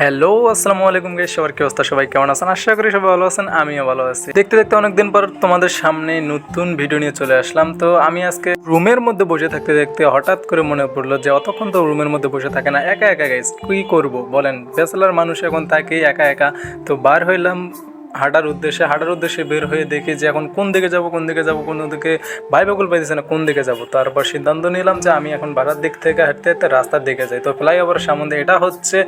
Hello আসসালামু আলাইকুম guys সবার কি অবস্থা? সবাই কেমন আছেন? আশা করি সবাই ভালো আছেন, আমিও ভালো আছি। দেখতে দেখতে অনেকদিন পর তোমাদের সামনে নতুন ভিডিও নিয়ে চলে আসলাম। তো আমি আজকে রুমের মধ্যে বসে থাকতে দেখতে হঠাৎ করে মনে পড়ল যে, অতক্ষণ তো রুমের মধ্যে বসে থাকে না, একা একা গাইস কি করব বলেন? ব্যাচেলার মানুষ এখন থাকে একা একা তো বার হইলাম। হাঁটার উদ্দেশ্যে হাঁটার উদ্দেশ্যে বের হয়ে দেখি যে এখন কোন দিকে যাব, কোন দিকে যাব, কোন দিকে বাইবেকুল পাইতেছে না, কোন দিকে যাব। তারপর সিদ্ধান্ত নিলাম যে আমি এখন বাড়ার দিক থেকে হাঁটতে হাঁটতে রাস্তার দিকে যাই। তো ফ্লাইওভার সামনে এটা হচ্ছে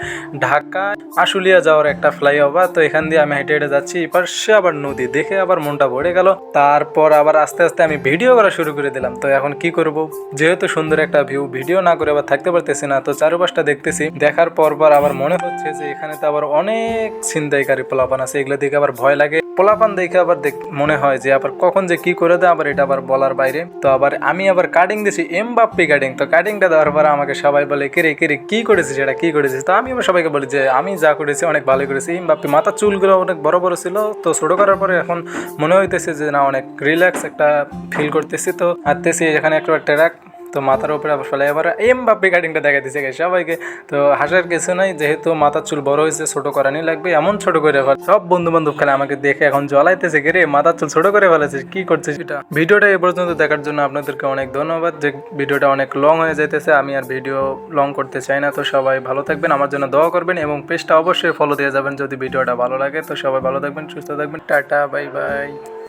ঢাকা আশুলিয়া যাওয়ার একটা ফ্লাইওভার। তো এখান দিয়ে আমি হেঁটে হেঁটে যাচ্ছি সে আবার নদী। দেখে আবার মনটা ভরে গেল। তারপর আবার আস্তে আস্তে আমি ভিডিও করা শুরু করে দিলাম। তো এখন কি করব? যেহেতু সুন্দর একটা ভিউ, ভিডিও না করে আবার থাকতে পারতেছি না, তো চারপাশটা দেখতেছি। দেখার পর পর আবার মনে হচ্ছে যে এখানে তো আবার অনেক ছিনতাইকারী পোলাপান আছে। এগুলো দেখে আবার ভয় লাগে। পোলাপান দেখে আবার দেখ, মনে হয় যে আবার কখন যে কি করে দেয়, আবার এটা আবার বলার বাইরে। তো আবার আমি আবার কাটিং দিছি এম বাপ্পি কাটিং তো কাটিংটা দেওয়ার পর আমাকে সবাই বলে কেরে কেরে কি করেছিস এটা, কি করেছিস? তো আমি আবার সবাইকে বলি যে, আমি যা করেছি অনেক ভালো করেছি। এম বাপ্পি মাথার চুলগুলো অনেক বড় বড় ছিল। তো ছোটো করার পরে এখন মনে হইতেছে যে না, অনেক রিল্যাক্স একটা ফিল করতেছি তো। হাঁটতেছি, এখানে একটা ট্র্যাক তো মাথার উপরে ফেলে এবার এম বাপ্পি কাটিংটা দেখা দিছে গেছে সবাইকে। তো হাসার কিছু নাই, যেহেতু মাথার চুল বড় হয়েছে, ছোট করানি লাগবে, এমন ছোট করে ফেল সব বন্ধু বান্ধব খেলে আমাকে দেখে এখন জ্বলাইতেছে কে রে? মাথার চুল ছোট করে ফেলেছে কি করছে সেটা ভিডিওটা এ পর্যন্ত দেখার জন্য আপনাদেরকে অনেক ধন্যবাদ। যে ভিডিওটা অনেক লং হয়ে যাইতেছে, আমি আর ভিডিও লং করতে চাই না, তো সবাই ভালো থাকবেন, আমার জন্য দোয়া করবেন এবং পেজটা অবশ্যই ফলো দিয়ে যাবেন যদি ভিডিওটা ভালো লাগে। তো সবাই ভালো থাকবেন, সুস্থ থাকবেন, টাটা বাই বাই